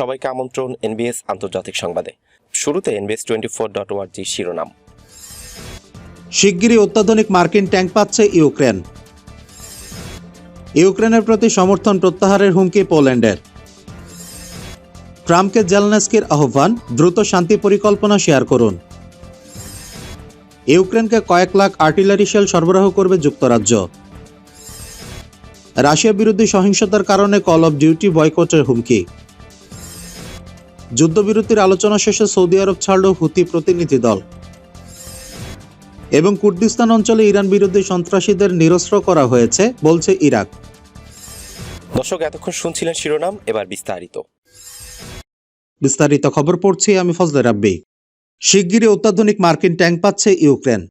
সবাইকে আমন্ত্রণ এনবিএস আন্তর্জাতিক সংবাদে। শুরুতে এনবিএস টোয়েন্টি ফোর ডট ওয়ার্জি শিরোনাম। শিগগিরই অত্যাধুনিক মার্কিন ট্যাঙ্ক পাচ্ছে ইউক্রেন। ইউক্রেনের প্রতি সমর্থন প্রত্যাহারের হুমকি পোল্যান্ডের। ট্রাম্পকে জেলনেস্কির আহ্বান, দ্রুত শান্তি পরিকল্পনা শেয়ার করুন। ইউক্রেনকে কয়েক লাখ আর্টিলারি শেল সরবরাহ করবে যুক্তরাজ্য। রাশিয়া বিরোধী সহিংসতার কারণে কল অফ ডিউটি বয়কটের হুমকি। যুদ্ধবিরতির আলোচনা শেষে সৌদি আরব ছাড়ল হুতি প্রতিনিধি দল। এবং কুর্দিস্তান অঞ্চলে ইরান বিরোধী সন্ত্রাসীদের নিরস্ত্র করা হয়েছে বলছে ইরাক। দর্শক এতক্ষণ শুনছিলেন শিরোনাম এবার বিস্তারিত। বিস্তারিত খবর পড়ছি আমি ফজলে রাব্বি। শিগগিরই অত্যাধুনিক মার্কিন ট্যাঙ্ক পাচ্ছে ইউক্রেন।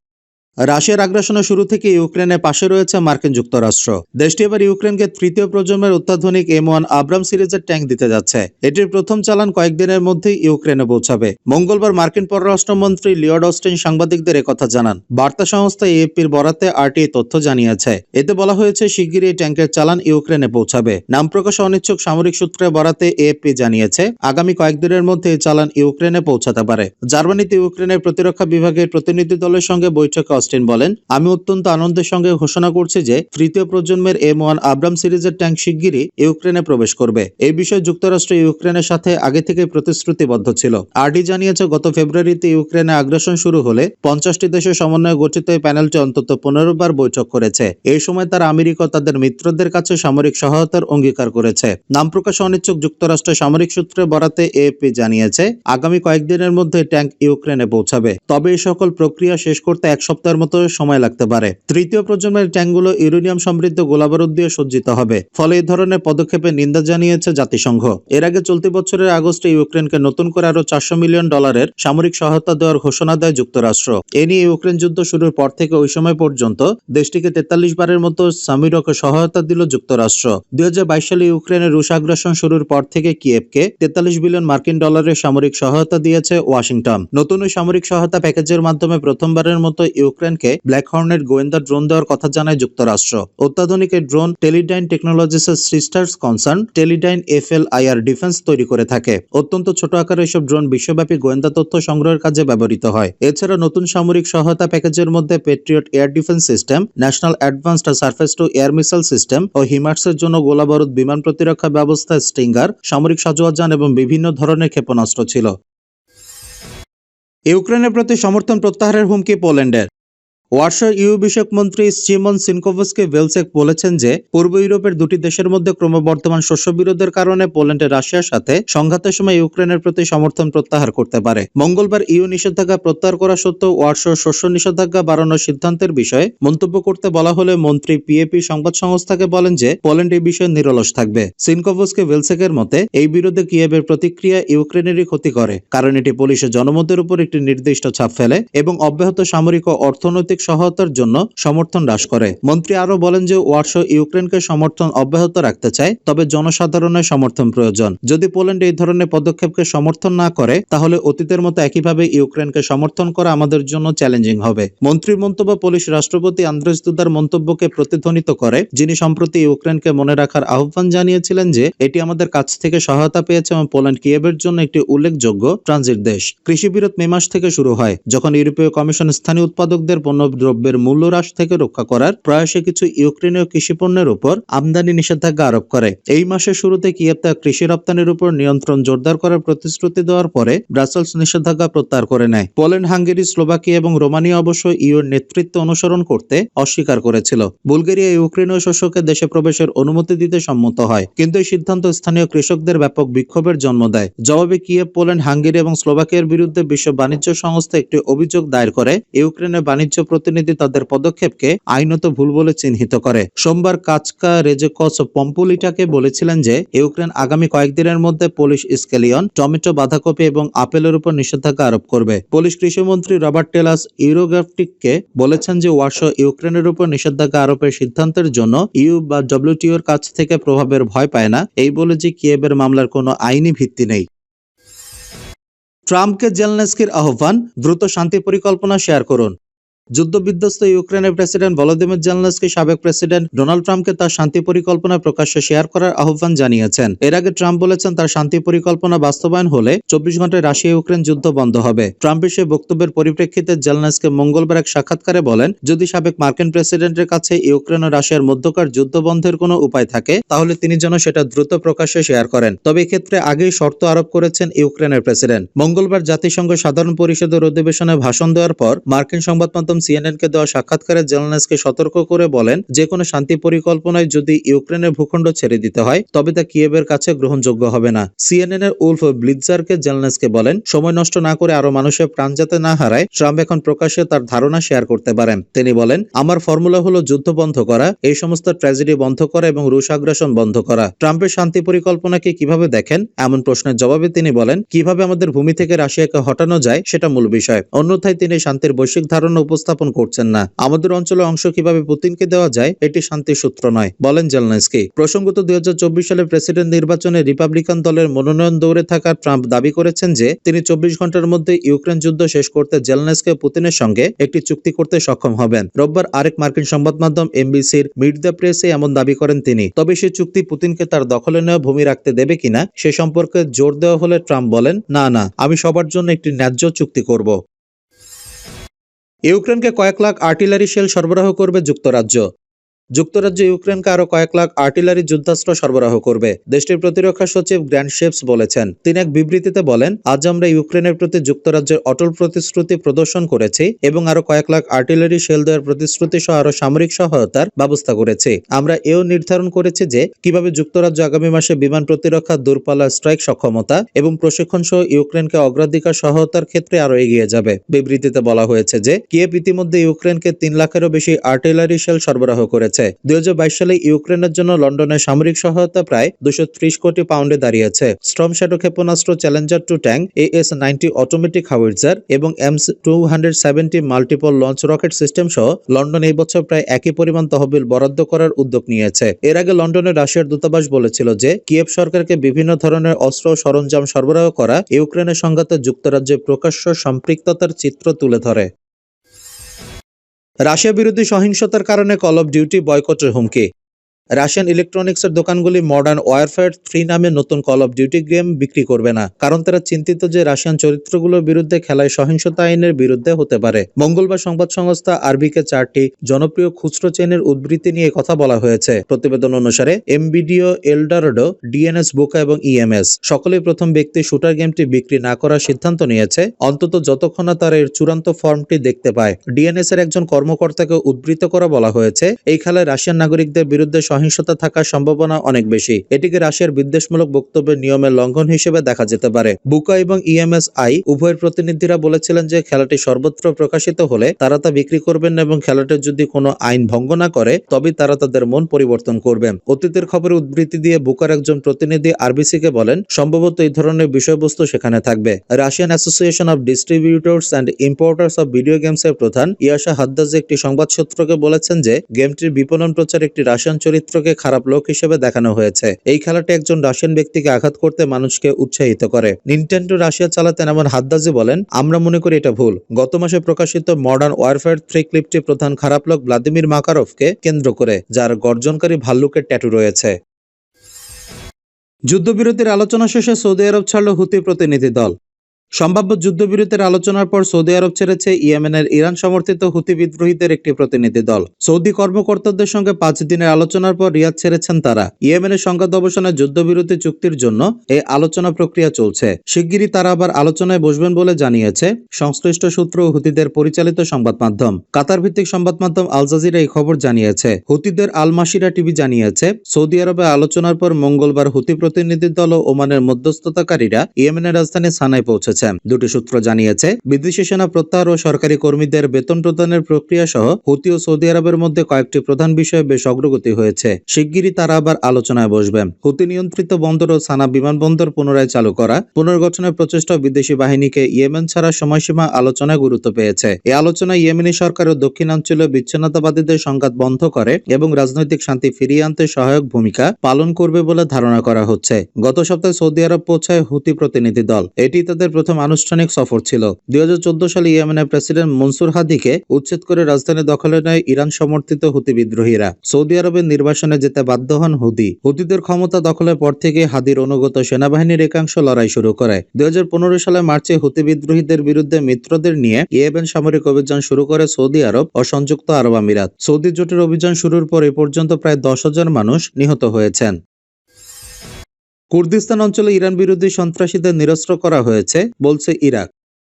রাশিয়ার আগ্রাসনের শুরু থেকে ইউক্রেনের পাশে রয়েছে মার্কিন যুক্তরাষ্ট্র। দেশটি এবার ইউক্রেনকে তৃতীয় প্রজন্মের অত্যাধুনিক এম ওয়ান আব্রাম সিরিজের ট্যাঙ্ক দিতে যাচ্ছে। এটির প্রথম চালান কয়েকদিনের মধ্যেই ইউক্রেনে পৌঁছাবে। মঙ্গলবার মার্কিন পররাষ্ট্রমন্ত্রী লিওড অস্টিন সাংবাদিকদের একথা জানান। বার্তা সংস্থা এএপির বরাতে আরটি তথ্য জানিয়েছে। এতে বলা হয়েছে, শিগগিরই এই ট্যাঙ্কের চালান ইউক্রেনে পৌঁছাবে। নাম প্রকাশে অনিচ্ছুক সামরিক সূত্রে বরাতে এএপি জানিয়েছে, আগামী কয়েকদিনের মধ্যে এই চালান ইউক্রেনে পৌঁছাতে পারে। জার্মানিতে ইউক্রেনের প্রতিরক্ষা বিভাগের প্রতিনিধি দলের সঙ্গে বৈঠকে অস্টিন বলেন, আমি অত্যন্ত আনন্দের সঙ্গে ঘোষণা করছি যে তৃতীয় প্রজন্মের এম ওয়ান আব্রাম সিরিজের ট্যাঙ্ক শিগগিরই ইউক্রেনে প্রবেশ করবে। এই বিষয়ে যুক্তরাষ্ট্র ইউক্রেনের সাথে আগে থেকে প্রতিশ্রুতিবদ্ধ ছিল। আরডি জানিয়েছে, গত ফেব্রুয়ারিতে ইউক্রেনে আগ্রাসন শুরু হলে পঞ্চাশটি দেশের সমন্বয়ে গঠিত এই প্যানেলটি অন্তত পনেরো বার বৈঠক করেছে। এই সময় তারা আমেরিকা তাদের মিত্রদের কাছে সামরিক সহায়তার অঙ্গীকার করেছে। নাম প্রকাশে অনিচ্ছুক যুক্তরাষ্ট্র সামরিক সূত্রে বরাতে এএপি জানিয়েছে, আগামী কয়েকদিনের মধ্যে ট্যাঙ্ক ইউক্রেনে পৌঁছাবে। তবে এই সকল প্রক্রিয়া শেষ করতে এক সপ্তাহের মতো সময় লাগতে পারে। তৃতীয় প্রজন্মের ট্যাঙ্কগুলো ইউরেনিয়াম সমৃদ্ধ গোলাবারুদ দিয়ে সজ্জিত হবে। ফলে এই ধরনের পদক্ষেপে নিন্দা জানিয়েছে জাতিসংঘ। এর আগে চলতি বছরের আগস্টে ইউক্রেনকে নতুন করে আরও চারশো মিলিয়ন ডলারের সামরিক সহায়তা দেওয়ার ঘোষণা দেয় যুক্তরাষ্ট্র। এ নিয়ে ইউক্রেন যুদ্ধ শুরুর পর থেকে ওই সময় পর্যন্ত দেশটিকে তেতাল্লিশ বারের মতো সামিরকে সহায়তা দিল যুক্তরাষ্ট্র। দুই হাজার বাইশ সালে ইউক্রেনের রুশ আগ্রাসন শুরুর পর থেকে কিয়েভকে তেতাল্লিশ বিলিয়ন মার্কিন ডলারের সামরিক সহায়তা দিয়েছে ওয়াশিংটন। নতুন সামরিক সহায়তা প্যাকেজের মাধ্যমে প্রথমবারের মতো ইউক্রেনকে ব্ল্যাক হর্নের গোয়েন্দা ড্রোন দেওয়ার কথা জানায় যুক্তরাষ্ট্র। অত্যাধুনিক এই drone Teledyne টেকনোলজিসের sisters concern, Teledyne F L IR defence তৈরি করে থাকে। অত্যন্ত ছোট আকারের এসব ড্রোন বিশ্বব্যাপী গোয়েন্দা তথ্য সংগ্রহের কাজে ব্যবহৃত হয়। এছাড়া নতুন সামরিক সহায়তা প্যাকেজের মধ্যে Patriot air defence system national advanced surface to air missile system ও হিমার্সের জন্য গোলাবারুদ বিমান প্রতিরক্ষা ব্যবস্থা স্টিঙ্গার সামরিক সাজোয়াজান এবং বিভিন্ন ধরনের ক্ষেপণাস্ত্র ছিল। ইউক্রেনের প্রতি সমর্থন প্রত্যাহারের হুমকি পোল্যান্ডের। ওয়ার্সার ইউ বিষয়ক মন্ত্রী সিমন সিনকোভসকে ভেলসেক বলেছেন যে, পূর্ব ইউরোপের দুটি দেশের মধ্যে ক্রমবর্ধমান শস্য বিরোধের কারণে পোল্যান্ডের রাশিয়ার সাথে সংঘাতের সময় ইউক্রেনের প্রতি সমর্থন প্রত্যাহার করতে পারে। মঙ্গলবার ইউ নিষেধাজ্ঞা প্রত্যাহার করা সত্ত্বেও ওয়ার্সার শস্য নিষেধাজ্ঞা বাড়ানোর সিদ্ধান্তের বিষয়ে মন্তব্য করতে বলা হলে মন্ত্রী পিএপি সংবাদ সংস্থাকে বলেন যে, পোল্যান্ড এই বিষয়ে নিরলস থাকবে। সিনকোভসকে ভেলসেকের মতে, এই বিরোধে কিয়েভের প্রতিক্রিয়া ইউক্রেনেরই ক্ষতি করে, কারণ এটি পুলিশের জনমতের উপর একটি নির্দিষ্ট ছাপ ফেলে এবং অব্যাহত সামরিক ও অর্থনৈতিক সহায়তার জন্য সমর্থন হ্রাস করে। মন্ত্রী আরও বলেন যে ওয়ার্সো ইউক্রেনকে সমর্থন অব্যাহত রাখতে চায়, তবে জনসাধারণের সমর্থন প্রয়োজন। যদি পোল্যান্ড এই ধরনের পদক্ষেপকে সমর্থন না করে, তাহলে অতীতের মতো একইভাবে ইউক্রেনকে সমর্থন করা আমাদের জন্য চ্যালেঞ্জিং হবে। মন্ত্রীর মন্তব্য পুলিশ রাষ্ট্রপতি আন্দ্রেস দুদার মন্তব্যকে প্রতিধ্বনিত করে, যিনি সম্প্রতি ইউক্রেনকে মনে রাখার আহ্বান জানিয়েছিলেন যে, এটি আমাদের কাছ থেকে সহায়তা পেয়েছে এবং পোল্যান্ড কিয়েভের জন্য একটি উল্লেখযোগ্য ট্রানজিট দেশ। কৃষি বিরোধ মে মাস থেকে শুরু হয়, যখন ইউরোপীয় কমিশন স্থানীয় উৎপাদকদের পণ্য দ্রব্যের মূল্য হ্রাস থেকে রক্ষা করার প্রয়াসে কিছু ইউক্রেনীয় কৃষি পণ্যের উপর আমদানি নিষেধাজ্ঞা আরোপ করে। এই মাসের শুরুতে কিয়েভ তার কৃষি রপ্তানির উপর নিয়ন্ত্রণ জোরদার করার প্রতিশ্রুতি দেওয়ার পরে ব্রাসেলস নিষেধাজ্ঞা প্রত্যাহার করে নেয়। পোল্যান্ড, হাঙ্গেরি, স্লোভাকিয়া এবং রোমানিয়া অবশ্য ইউর নেতৃত্ব অনুসরণ করতে অস্বীকার করেছিল। বুলগেরিয়া ইউক্রেনীয় শস্যকে দেশে প্রবেশের অনুমতি দিতে সম্মত হয়, কিন্তু এই সিদ্ধান্ত স্থানীয় কৃষকদের ব্যাপক বিক্ষোভের জন্ম দেয়। জবাবে কিয়েভ, পোল্যান্ড, হাঙ্গেরি এবং স্লোভাকিয়ার বিরুদ্ধে বিশ্ব বাণিজ্য সংস্থা একটি অভিযোগ দায়ের করে ইউক্রেনের বাণিজ্য প্রতিনিধি তাদের পদক্ষেপকে আইনত ভুল বলে চিহ্নিত করে। সোমবার কাচকা, রেজেকস পম্পুলিটাকে বলেছিলেন যে, ইউক্রেন আগামী কয়েকদিনের মধ্যে পোলিশ স্কেলিয়ন, টমেটো, বাঁধাকপি এবং আপেলের উপর নিষেধাজ্ঞা আরোপ করবে। পোলিশ কৃষিমন্ত্রী রবার্ট টেলাস ইউরোগ্রাফটিককে বলেছেন যে ওয়ার্সো ইউক্রেনের উপর নিষেধাজ্ঞা আরোপের সিদ্ধান্তের জন্য ইউ বা ডব্লিউটিওর কাছ থেকে প্রভাবের ভয় পায় না। এই বলে যে কিয়েবের মামলার কোনো আইনি ভিত্তি নেই। ট্রাম্পকে জেলনেস্কির আহ্বান, দ্রুত শান্তি পরিকল্পনা শেয়ার করুন। যুদ্ধবিধ্বস্ত ইউক্রেনের প্রেসিডেন্ট ভলোদিমির জেলনেসকি সাবেক প্রেসিডেন্ট ডোনাল্ড ট্রাম্পকে তার শান্তি পরিকল্পনা প্রকাশ্যে শেয়ার করার আহ্বান জানিয়েছেন। এর আগে ট্রাম্প বলেছেন তার শান্তি পরিকল্পনা বাস্তবায়ন হলে চব্বিশ ঘন্টায় রাশিয়া ইউক্রেন যুদ্ধ বন্ধ হবে। ট্রাম্পের সেই বক্তব্যের পরিপ্রেক্ষিতে জেলনেসকে মঙ্গলবার এক সাক্ষাৎকারে বলেন, যদি সাবেক মার্কিন প্রেসিডেন্টের কাছে ইউক্রেন ও রাশিয়ার মধ্যকার যুদ্ধ বন্ধের কোনো উপায় থাকে, তাহলে তিনি যেন সেটা দ্রুত প্রকাশ্যে শেয়ার করেন। তবে এক্ষেত্রে আগেই শর্ত আরোপ করেছেন ইউক্রেনের প্রেসিডেন্ট। মঙ্গলবার জাতিসংঘ সাধারণ পরিষদের অধিবেশনে ভাষণ দেওয়ার পর মার্কিন সংবাদ মাধ্যম সিএনএনকে দেওয়া সাক্ষাৎকারে জেলনেসকে সতর্ক করে বলেন যে কোনো শান্তি পরিকল্পনায় যদি ইউক্রেনের ভূখণ্ড ছেড়ে দিতে হয়, তবে তা কিয়েভের কাছে গ্রহণযোগ্য হবে না। সিএনএন এর উলফ ব্লিজারকে জেলনেসকে বলেন, সময় নষ্ট না করে আরও মানুষের প্রাণ যাতে না হারায়, ট্রাম্প এখন প্রকাশ্যে তার ধারণা শেয়ার করতে পারেন। তিনি বলেন, আমার ফর্মুলা হলো যুদ্ধ বন্ধ করা, এই সমস্ত ট্র্যাজেডি বন্ধ করা এবং রুশ আগ্রাসন বন্ধ করা। ট্রাম্পের শান্তি পরিকল্পনাকে কীভাবে দেখেন? এমন প্রশ্নের জবাবে তিনি বলেন, কীভাবে আমাদের ভূমি থেকে রাশিয়াকে হটানো যায় সেটা মূল বিষয়। অন্যথায় তিনি শান্তির বৈশ্বিক ধারণা উপস্থাপন করছেন না। আমাদের অঞ্চলে অংশ কীভাবে পুতিনকে দেওয়া যায়, এটি শান্তির সূত্র নয়, বলেন জেলনেসকি। প্রসঙ্গত দুই সালে প্রেসিডেন্ট নির্বাচনে রিপাবলিকান দলের মনোনয়ন দৌড়ে থাকা ট্রাম্প দাবি করেছেন যে, তিনি চব্বিশ ঘণ্টার মধ্যে ইউক্রেন যুদ্ধ শেষ করতে জেলনেসকে পুতিনের সঙ্গে একটি চুক্তি করতে সক্ষম হবেন। রোববার আরেক মার্কিন সংবাদ মাধ্যম এমবিসির মিড দ্য প্রেসে এমন দাবি করেন তিনি। তবে সে চুক্তি পুতিনকে তার দখলে নেওয়া ভূমি রাখতে দেবে কিনা, সে সম্পর্কে জোর দেওয়া হলে ট্রাম্প বলেন, না না, আমি সবার জন্য একটি ন্যায্য চুক্তি করব। ইউক্রেনকে কয়েক লাখ আর্টিলারি শেল সরবরাহ করবে যুক্তরাজ্য। যুক্তরাজ্য ইউক্রেনকে আরও কয়েক লাখ আর্টিলারি যুদ্ধাস্ত্র সরবরাহ করবে। দেশটির প্রতিরক্ষা সচিব গ্র্যান্ড শেপস বলেছেন। তিনি এক বিবৃতিতে বলেন, আজ আমরা ইউক্রেনের প্রতি যুক্তরাজ্যের অটল প্রতিশ্রুতি প্রদর্শন করেছি এবং আরও কয়েক লাখ আর্টিলারি শেল দেওয়ার প্রতিশ্রুতি সহ আরও সামরিক সহায়তার ব্যবস্থা করেছি। আমরা এও নির্ধারণ করেছি যে, কীভাবে যুক্তরাজ্য আগামী মাসে বিমান প্রতিরক্ষা দূরপাল্লা স্ট্রাইক সক্ষমতা এবং প্রশিক্ষণ সহ ইউক্রেনকে অগ্রাধিকার সহায়তার ক্ষেত্রে আরও এগিয়ে যাবে। বিবৃতিতে বলা হয়েছে যে, কিয়েভ ইতিমধ্যে ইউক্রেনকে তিন লাখেরও বেশি আর্টিলারি শেল সরবরাহ করেছে। দুই হাজার বাইশ সালে ইউক্রেনের জন্য লন্ডনের সামরিক সহায়তা প্রায় দুশো কোটি পাউন্ডে দাঁড়িয়েছে। স্ট্রম শ্যাডো ক্ষেপণাস্ত্র Challenger two tank, AS ninety automatic howitzer এবং aims two hundred multiple launch rocket system সহ লন্ডন এই বছর প্রায় একই পরিমাণ তহবিল বরাদ্দ করার উদ্যোগ নিয়েছে। এর আগে লন্ডনের রাশিয়ার দূতাবাস বলেছিল যে, কিয়েভ সরকারকে বিভিন্ন ধরনের অস্ত্র সরঞ্জাম সরবরাহ করা ইউক্রেনের সংঘাতে যুক্তরাজ্যের প্রকাশ্য সম্পৃক্ততার চিত্র তুলে ধরে। রাশিয়া বিরোধী সহিংসতার কারণে কল অফ ডিউটি বয়কটের হুমকি। রাশিয়ান ইলেকট্রনিক্স ইলেকট্রনিক্সের দোকানগুলি মডার্ন ওয়ারফেয়ার থ্রি নামে নতুন কল অফ ডিউটি গেম বিক্রি করবে না, কারণ তারা চিন্তিত যে রাশিয়ান চরিত্রগুলোর বিরুদ্ধে খেলায় সহিংসতা আইনের বিরুদ্ধে হতে পারে। মঙ্গলবার সংবাদ সংস্থা আরবিকে চারটি জনপ্রিয় খুচরো চেনের উদ্বৃত্তি নিয়ে কথা বলা হয়েছে। প্রতিবেদন অনুসারে এমবিডিও এলডারডো ডিএনএস বোকা এবং ইএমএস সকলেই প্রথম ব্যক্তি শুটার গেমটি বিক্রি না করার সিদ্ধান্ত নিয়েছে। অন্তত যতক্ষণ না তারা এর চূড়ান্ত ফর্মটি দেখতে পায়। ডিএনএস এর একজন কর্মকর্তাকে উদ্বৃত্ত করা বলা হয়েছে, এই খেলায় রাশিয়ান নাগরিকদের বিরুদ্ধে সহিংসতা থাকার সম্ভাবনা অনেক বেশি। এটিকে রাশিয়ার বিদ্বেষমূলক বক্তব্যের নিয়মের লঙ্ঘন হিসেবে দেখা যেতে পারে। বুকা এবং ইএমএস আই উভয়ের প্রতিনিধিরা বলেছিলেন যে খেলাটি সর্বত্র প্রকাশিত হলে তারা তা বিক্রি করবেন এবং খেলাটির যদি কোনো আইন ভঙ্গ না করে তবে তারা তাদের মন পরিবর্তন করবেন অতীতের খবরে উদ্ধৃতি দিয়ে বুকার একজন প্রতিনিধি আরবিসিকে বলেন, সম্ভবত এই ধরনের বিষয়বস্তু সেখানে থাকবে। Russian association of distributors and importers of video games এর প্রধান ইয়াশা হাদ্দাজ একটি সংবাদ সূত্রকে বলেছেন যে, গেমটির বিপণন প্রচার একটি রাশিয়ান চরিত্রকে খারাপ লোক হিসেবে দেখানো হয়েছে। এই খেলাটি একজন রাশিয়ান ব্যক্তিকে আঘাত করতে মানুষকে উৎসাহিত করে। নিনটেন্ডো রাশিয়া চালাতেন এমন হাদ্দাজি বলেন, আমরা মনে করি এটা ভুল। গত মাসে প্রকাশিত মডার্ন ওয়ারফেয়ার থ্রি ক্লিপটি প্রধান খারাপ লোক ভ্লাদিমির মাকারভকে কেন্দ্র করে, যার গর্জনকারী ভাল্লুকের ট্যাটু রয়েছে। যুদ্ধবিরতির আলোচনা শেষে সৌদি আরব ছাড়ল হুতি প্রতিনিধি দল। সম্ভাব্য যুদ্ধবিরতির আলোচনার পর সৌদি আরব ছেড়েছে ইয়েমেনের ইরান সমর্থিত হুতি বিদ্রোহীদের একটি প্রতিনিধি দল। সৌদি কর্মকর্তাদের সঙ্গে পাঁচ দিনের আলোচনার পর রিয়াদ ছেড়েছেন তারা। ইয়েমেনের সংঘাত অবসানে যুদ্ধবিরতি চুক্তির জন্য এই আলোচনা প্রক্রিয়া চলছে। শিগগিরই তারা আবার আলোচনায় বসবেন বলে জানিয়েছে সংশ্লিষ্ট সূত্র হুতিদের পরিচালিত সংবাদ মাধ্যম। কাতার ভিত্তিক সংবাদ মাধ্যম আল জাজিরা এই খবর জানিয়েছে। হুতিদের আল মাসিরা টিভি জানিয়েছে, সৌদি আরবে আলোচনার পর মঙ্গলবার হুতি প্রতিনিধি দল ও ওমানের মধ্যস্থতাকারীরা ইয়েমেনের রাজধানী সানায় পৌঁছেছে। দুটি সূত্র জানিয়েছে, বিদেশি সেনা প্রত্যাহার ও সরকারি কর্মীদের বেতন প্রদানের প্রক্রিয়া সহ হুতি ও সৌদি আরবের মধ্যে কয়েকটি প্রধান বিষয়ে বেশ অগ্রগতি হয়েছে। শিগগিরই তারা আবার আলোচনায় বসবেন হুতি নিয়ন্ত্রিত বন্দর ও সানা বিমানবন্দর পুনরায় চালু করা, পুনর্গঠনের প্রচেষ্টা বিদেশি বাহিনীকে ইয়েমেন ছাড়া সময়সীমা আলোচনায় গুরুত্ব পেয়েছে। এই আলোচনায় ইয়েমেনি সরকার ও দক্ষিণাঞ্চলীয় বিচ্ছিন্নতাবাদীদের সংঘাত বন্ধ করে এবং রাজনৈতিক শান্তি ফিরিয়ে আনতে সহায়ক ভূমিকা পালন করবে বলে ধারণা করা হচ্ছে। গত সপ্তাহে সৌদি আরব পৌঁছায় হুতি প্রতিনিধি দল। এটি তাদের প্রথম প্রথম আনুষ্ঠানিক সফর ছিল। দুই সালে ইয়েমেনের প্রেসিডেন্ট মনসুর হাদিকে উচ্ছেদ করে রাজধানী দখলে নেয় ইরান সমর্থিত হুতি বিদ্রোহীরা। সৌদি আরবের নির্বাসনে যেতে বাধ্য হন হুদি হুতিদের ক্ষমতা দখলের পর থেকে হাদির অনুগত সেনাবাহিনীর একাংশ লড়াই শুরু করে। দুই হাজার পনেরো সালে মার্চে হুতি বিদ্রোহীদের বিরুদ্ধে মিত্রদের নিয়ে ইয়েমেন সামরিক অভিযান শুরু করে সৌদি আরব ও সংযুক্ত আরব আমিরাত। সৌদি জোটের অভিযান শুরুর পর এ পর্যন্ত প্রায় দশ হাজার মানুষ নিহত হয়েছেন। কুর্দিস্তান অঞ্চলে ইরান বিরোধী সন্ত্রাসীদের নিরস্ত্র করা হয়েছে বলছে ইরাক।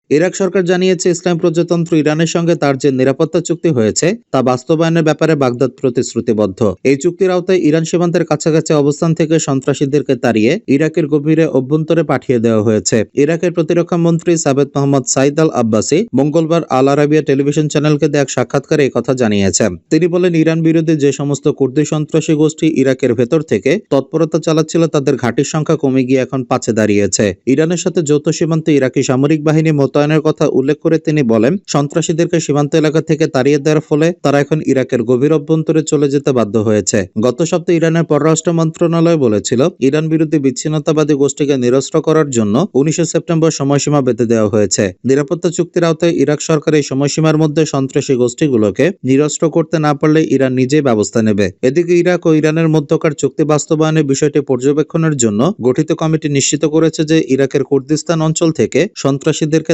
ইরাক সরকার জানিয়েছে, ইসলাম প্রজাতন্ত্র ইরানের সঙ্গে তার যে নিরাপত্তা চুক্তি হয়েছে, তা বাস্তবায়নের ব্যাপারে বাগদাদ প্রতিশ্রুতিবদ্ধ। এই চুক্তির আওতায় ইরান সীমান্তের কাছাকাছি অবস্থান থেকে সন্ত্রাসীদেরকে তাড়িয়ে ইরাকের গভীরে অভ্যন্তরে পাঠিয়ে দেওয়া হয়েছে। ইরাকের প্রতিরক্ষা মন্ত্রী সাবেদ মোহাম্মদ সাইদ আল আব্বাসি মঙ্গলবার আল আরাবিয়া টেলিভিশন চ্যানেলকে দেয়া এক সাক্ষাৎকারে কথা জানিয়েছেন। তিনি বলেন, ইরান বিরোধী যে সমস্ত কুর্দি সন্ত্রাসী গোষ্ঠী ইরাকের ভেতর থেকে তৎপরতা চালাচ্ছিল, তাদের ঘাঁটির সংখ্যা কমে গিয়ে এখন পাঁচে দাঁড়িয়েছে। ইরানের সাথে যৌথ সীমান্তে ইরাকি সামরিক বাহিনী মোতায়েনের কথা উল্লেখ করে তিনি বলেন, সন্ত্রাসীদেরকে সীমান্ত এলাকা থেকে তাড়িয়ে দেওয়ার ফলে তারা এখন ইরাকের গভীর অভ্যন্তরে চলে যেতে বাধ্য হয়েছে। গত সপ্তাহে ইরানের পররাষ্ট্র মন্ত্রণালয় বলেছিল, ইরান বিরোধী বিচ্ছিন্নতাবাদী গোষ্ঠীকে নিরস্ত্র করার জন্য উনিশে সেপ্টেম্বর সময়সীমা বেঁধে দেওয়া হয়েছে। নিরাপত্তা চুক্তির আওতায় ইরাক সরকার এই সময়সীমার মধ্যে সন্ত্রাসী গোষ্ঠীগুলোকে নিরস্ত্র করতে না পারলে ইরান নিজেই ব্যবস্থা নেবে। এদিকে ইরাক ও ইরানের মধ্যকার চুক্তি বাস্তবায়নের বিষয়টি পর্যবেক্ষণের জন্য গঠিত কমিটি নিশ্চিত করেছে যে ইরাকের কুর্দিস্তান অঞ্চল থেকে সন্ত্রাসীদেরকে